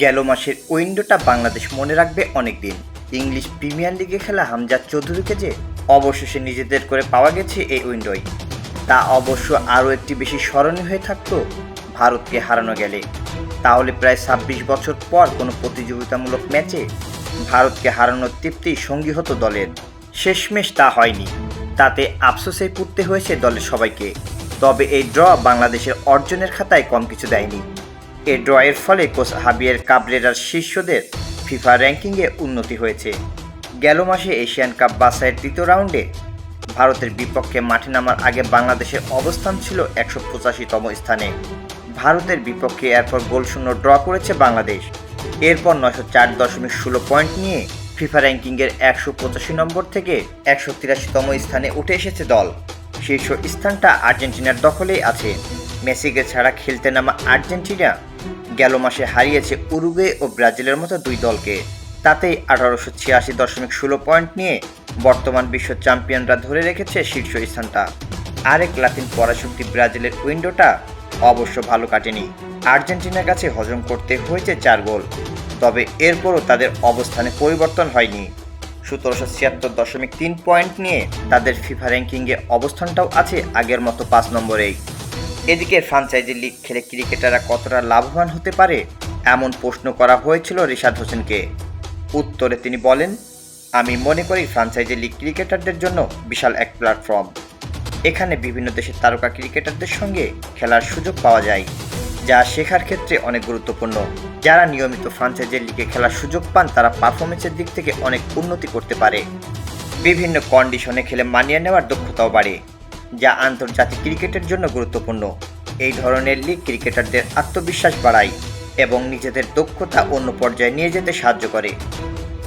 গেল মাসের উইন্ডোটা বাংলাদেশ মনে রাখবে অনেক দিন ইংলিশ প্রিমিয়ার লিগে খেলা হামজাদ চৌধুরীকে যে অবশেষে নিজেদের করে পাওয়া গেছে এই উইন্ডোয়। তা অবশ্য আরও একটি বেশি স্মরণীয় হয়ে থাকতো ভারতকে হারানো গেলে। তাহলে প্রায় ছাব্বিশ বছর পর কোনো প্রতিযোগিতামূলক ম্যাচে ভারতকে হারানোর তৃপ্তি সঙ্গী হতো দলের। শেষমেশ তা হয়নি। তাতে আফসোসে পুড়তে হয়েছে দলের সবাইকে। তবে এই ড্র বাংলাদেশের অর্জনের খাতায় কম কিছু দেয়নি। এই ড্রয়ের ফলে কোচ হাবিয়ের কাবরেরার শীর্ষদের ফিফা র্যাঙ্কিংয়ে উন্নতি হয়েছে। গেল মাসে এশিয়ান কাপ বাছাইয়ের তৃতীয় রাউন্ডে ভারতের বিপক্ষে মাঠে নামার আগে বাংলাদেশের অবস্থান ছিল একশো পঁচাশিতম স্থানে। ভারতের বিপক্ষে এরপর গোলশূন্য ড্র করেছে বাংলাদেশ। এরপর নয়শো চার দশমিক ষোলো পয়েন্ট নিয়ে ফিফা র্যাঙ্কিংয়ের একশো পঁচাশি নম্বর থেকে একশো তিরাশিতম স্থানে উঠে এসেছে দল। শীর্ষ স্থানটা আর্জেন্টিনার দখলেই আছে। মেসিকে ছাড়া খেলতে নামা আর্জেন্টিনা গেল মাসে হারিয়েছে উরুগুয়ে ও ব্রাজিলের মতো দুই দলকে। তাতেই আঠারোশো ছিয়াশি দশমিক ষোলো পয়েন্ট নিয়ে বর্তমান বিশ্ব চ্যাম্পিয়নরা ধরে রেখেছে শীর্ষ স্থানটা। আরেক লাতিন পরাশক্তি ব্রাজিলের উইন্ডোটা অবশ্য ভালো কাটেনি। আর্জেন্টিনার কাছে হজম করতে হয়েছে চার গোল, তবে এরপরও তাদের অবস্থানে পরিবর্তন হয়নি। সতেরোশো ছিয়াত্তর দশমিক তিন পয়েন্ট নিয়ে তাদের ফিফা র্যাঙ্কিংয়ে অবস্থানটাও আছে আগের মতো পাঁচ নম্বরেই। এদিকে ফ্রাঞ্চাইজি লিগ খেলে ক্রিকেটাররা কতটা লাভবান হতে পারে, এমন প্রশ্ন করা হয়েছিল রিশাদ হোসেনকে। উত্তরে তিনি বলেন, আমি মনে করি ফ্রাঞ্চাইজি লিগ ক্রিকেটারদের জন্য বিশাল এক প্ল্যাটফর্ম। এখানে বিভিন্ন দেশের তারকা ক্রিকেটারদের সঙ্গে খেলার সুযোগ পাওয়া যায়, যা শেখার ক্ষেত্রে অনেক গুরুত্বপূর্ণ। যারা নিয়মিত ফ্রাঞ্চাইজি লিগে খেলার সুযোগ পান, তারা পারফরমেন্সের দিক থেকে অনেক উন্নতি করতে পারে। বিভিন্ন কন্ডিশনে খেলে মানিয়ে নেওয়ার দক্ষতাও বাড়ে। যা আন্তর্জাতিক ক্রিকেটের জন্য গুরুত্বপূর্ণ। এই ধরনের লিগ ক্রিকেটারদের আত্মবিশ্বাস বাড়ায় এবং নিজেদের দক্ষতা অন্য পর্যায়ে নিয়ে যেতে সাহায্য করে।